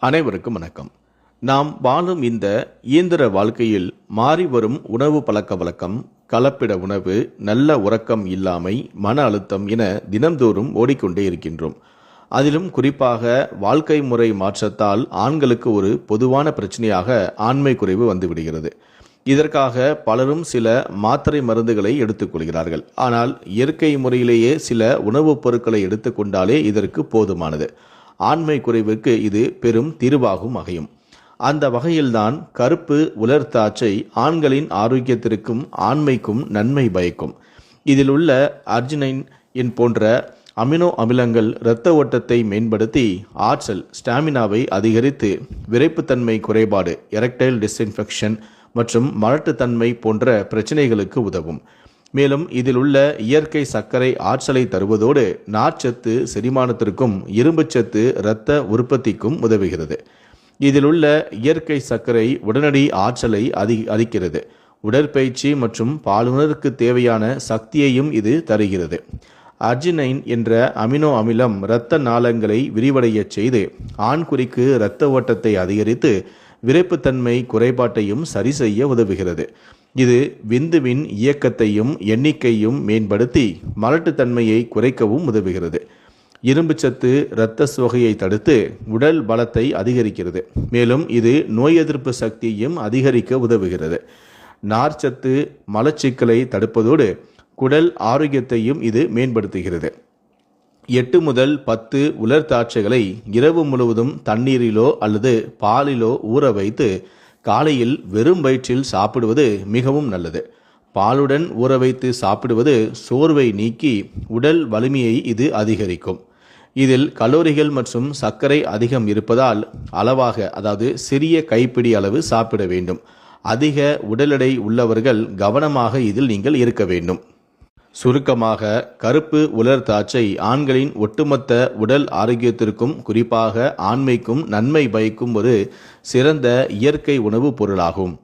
அனைவருக்கும் வணக்கம். நாம் வாழும் இந்த இயந்திர வாழ்க்கையில் மாறி வரும் உணவு பழக்க வழக்கம் கலப்பிட உணவு நல்ல உறக்கம் இல்லாமை மன அழுத்தம் என தினம்தோறும் ஓடிக்கொண்டே இருக்கின்றோம். அதிலும் குறிப்பாக வாழ்க்கை முறை மாற்றத்தால் ஆண்களுக்கு ஒரு பொதுவான பிரச்சனையாக ஆண்மை குறைவு வந்துவிடுகிறது. இதற்காக பலரும் சில மாத்திரை மருந்துகளை எடுத்துக்கொள்கிறார்கள் ஆனால் இயற்கை முறையிலேயே சில உணவுப் பொருட்களை எடுத்துக்கொண்டாலே இதற்கு போதுமானது. ஆண்மை குறைவுக்கு இது பெரும் தீர்வாகும் அகையும் அந்த வகையில்தான் கருப்பு உலர்த்தாச்சை ஆண்களின் ஆரோக்கியத்திற்கும் ஆண்மைக்கும் நன்மை பயக்கும். இதில் உள்ள அர்ஜினைன் என் போன்ற அமினோ அமிலங்கள் இரத்த ஓட்டத்தை மேம்படுத்தி ஆற்றல் ஸ்டாமினாவை அதிகரித்து விரைப்புத்தன்மை குறைபாடு எரக்டைல் டிஸ்இன்ஃபெக்ஷன் மற்றும் மலட்டுத்தன்மை போன்ற பிரச்சனைகளுக்கு உதவும். மேலும் இதில் உள்ள இயற்கை சர்க்கரை ஆற்றலை தருவதோடு நார்ச்சத்து செரிமானத்திற்கும் இரும்புச்சத்து இரத்த உற்பத்திக்கும் உதவுகிறது. இதில் உள்ள இயற்கை சர்க்கரை உடனடி ஆற்றலை அதி அளிக்கிறது. உடற்பயிற்சி மற்றும் பாலுணருக்கு தேவையான சக்தியையும் இது தருகிறது. அர்ஜினைன் என்ற அமினோ அமிலம் இரத்த நாளங்களை விரிவடையச் செய்து ஆண்குறிக்கு இரத்த ஓட்டத்தை அதிகரித்து விரைப்புத்தன்மை குறைபாட்டையும் சரி செய்ய உதவுகிறது. இது விந்துவின் இயக்கத்தையும் எண்ணிக்கையும் மேம்படுத்தி மலட்டுத்தன்மையை குறைக்கவும் உதவுகிறது. இரும்புச்சத்து இரத்த சுவகையை தடுத்து உடல் பலத்தை அதிகரிக்கிறது. மேலும் இது நோய் எதிர்ப்பு சக்தியையும் அதிகரிக்க உதவுகிறது. நார்ச்சத்து மலச்சிக்கலை தடுப்பதோடு குடல் ஆரோக்கியத்தையும் இது மேம்படுத்துகிறது. எட்டு முதல் பத்து உலர் திராட்சைகளை இரவு முழுவதும் தண்ணீரிலோ அல்லது பாலிலோ ஊற வைத்து காலையில் வெறும் வயிற்றில் சாப்பிடுவது மிகவும் நல்லது. பாலுடன் ஊற வைத்து சாப்பிடுவது சோர்வை நீக்கி உடல் வலிமையை இது அதிகரிக்கும். இதில் கலோரிகள் மற்றும் சர்க்கரை அதிகம் இருப்பதால் அளவாக அதாவது சிறிய கைப்பிடி அளவு சாப்பிட வேண்டும். அதிக உடல் எடை உள்ளவர்கள் கவனமாக இதில் நீங்கள் இருக்க வேண்டும். சுருக்கமாக கருப்பு உலர் திராட்சை ஆண்களின் ஒட்டுமொத்த உடல் ஆரோக்கியத்திற்கும் குறிப்பாக ஆண்மைக்கும் நன்மை பயக்கும் ஒரு சிறந்த இயற்கை உணவுப் பொருளாகும்.